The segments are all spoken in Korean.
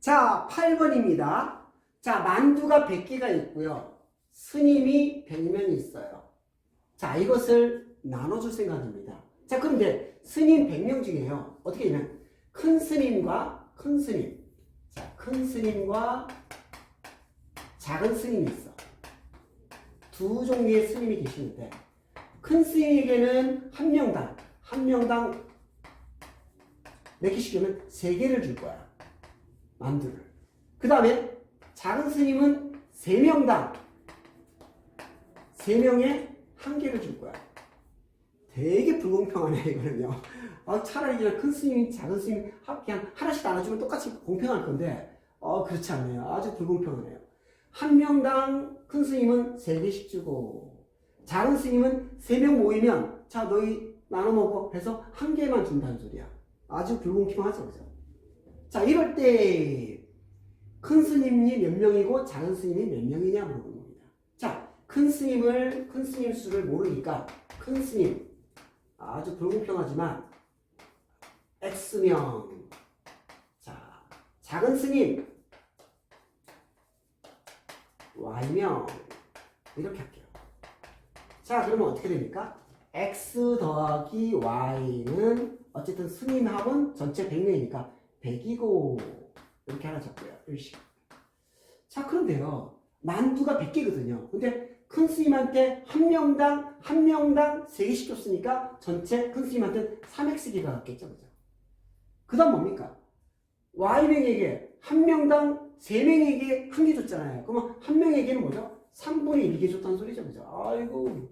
자, 8번입니다. 자, 만두가 100개가 있고요. 스님이 100명이 있어요. 자, 이것을 나눠줄 생각입니다. 자, 그런데 스님 100명 중에요. 어떻게 되면 큰 스님과 큰 스님. 자, 큰 스님과 작은 스님이 있어. 두 종류의 스님이 계시는데 큰 스님에게는 한 명당 한 명당 몇 개씩 주면 세 개를 줄 거야. 만두를. 그 다음에 작은 스님은 세 명당 세 명에 한 개를 줄 거야. 되게 불공평하네 이거는요. 아, 차라리 그냥 큰 스님이 작은 스님 하- 그냥 하나씩 나눠주면 똑같이 공평할 건데 어 그렇지 않네요. 아주 불공평하네요. 한 명당 큰 스님은 세 개씩 주고 작은 스님은 세명 모이면 자 너희 나눠 먹어 해서 한 개만 준다는 소리야. 아주 불공평하죠, 그죠? 자 이럴 때 큰 스님이 몇 명이고 작은 스님이 몇 명이냐 물어보는 겁니다. 자, 큰 스님을 큰 스님 수를 모르니까 큰 스님 아주 불공평하지만 X명 자 작은 스님 Y명 이렇게 할게요. 자 그러면 어떻게 됩니까? X 더하기 Y는 어쨌든 스님 합은 전체 100명이니까 100이고 이렇게 하나 잡고요. 일식. 자 그런데요. 만두가 100개거든요. 근데 큰 스님한테 한 명당 한 명당 3개씩 줬으니까 전체 큰 스님한테 3x개가 갔겠죠. 그죠? 그 다음 뭡니까? Y명에게 한 명당 3명에게 한 개 줬잖아요. 그러면 한 명에게는 뭐죠? 3분의 1개 줬다는 소리죠. 그죠? 아이고.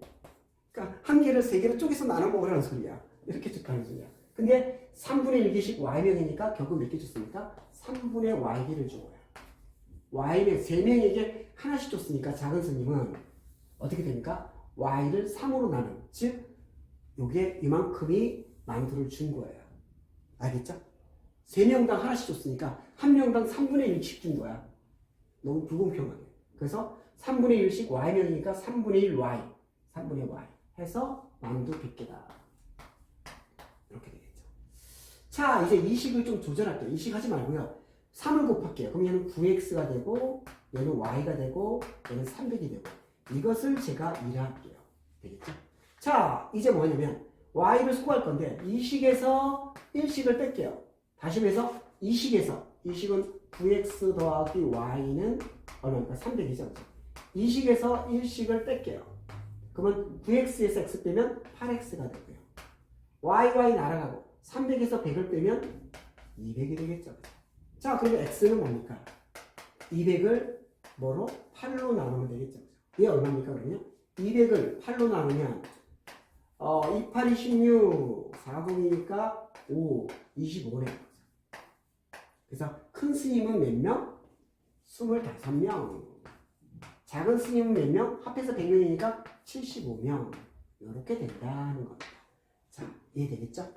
그러니까 한 개를 세 개를 쪼개서 나눠 먹으라는 소리야. 이렇게 줬다는 소리야. 근데 3분의 1개씩 Y명이니까 결국 몇 개 줬습니까? 3분의 Y개를 준 거야. Y명 3명에게 하나씩 줬으니까 작은 스님은 어떻게 됩니까? Y를 3으로 나눈 즉 요게 이만큼이 만두를 준 거예요. 알겠죠? 3명당 하나씩 줬으니까 한 명당 3분의 1씩 준 거야. 너무 불공평하네. 그래서 3분의 1씩 Y명이니까 3분의 1 Y 3분의 Y 해서 만두 100개다. 자, 이제 이식을 좀 조절할게요. 이식 하지 말고요. 3을 곱할게요. 그럼 얘는 9x가 되고, 얘는 y가 되고, 얘는 300이 되고. 이것을 제가 일할게요. 되겠죠? 자, 이제 뭐냐면, y를 소구할 건데, 이식에서 1식을 뺄게요. 다시 해서 이식에서, 이식은 9x 더하기 y는 얼마입니까? 300이죠. 이식에서 1식을 뺄게요. 그러면 9x에서 x 빼면 8x가 되고요. y, y 날아가고 300에서 100을 빼면 200이 되겠죠. 자, 그러면 x는 뭡니까? 200을 뭐로? 8로 나누면 되겠죠. 이게 얼마입니까, 그러면? 200을 8로 나누면 어, 2, 8, 26, 4분이니까 5, 25네. 그래서 큰 스님은 몇 명? 25명. 작은 스님은 몇 명? 합해서 100명이니까 75명. 이렇게 된다는 겁니다. 자, 이해되겠죠?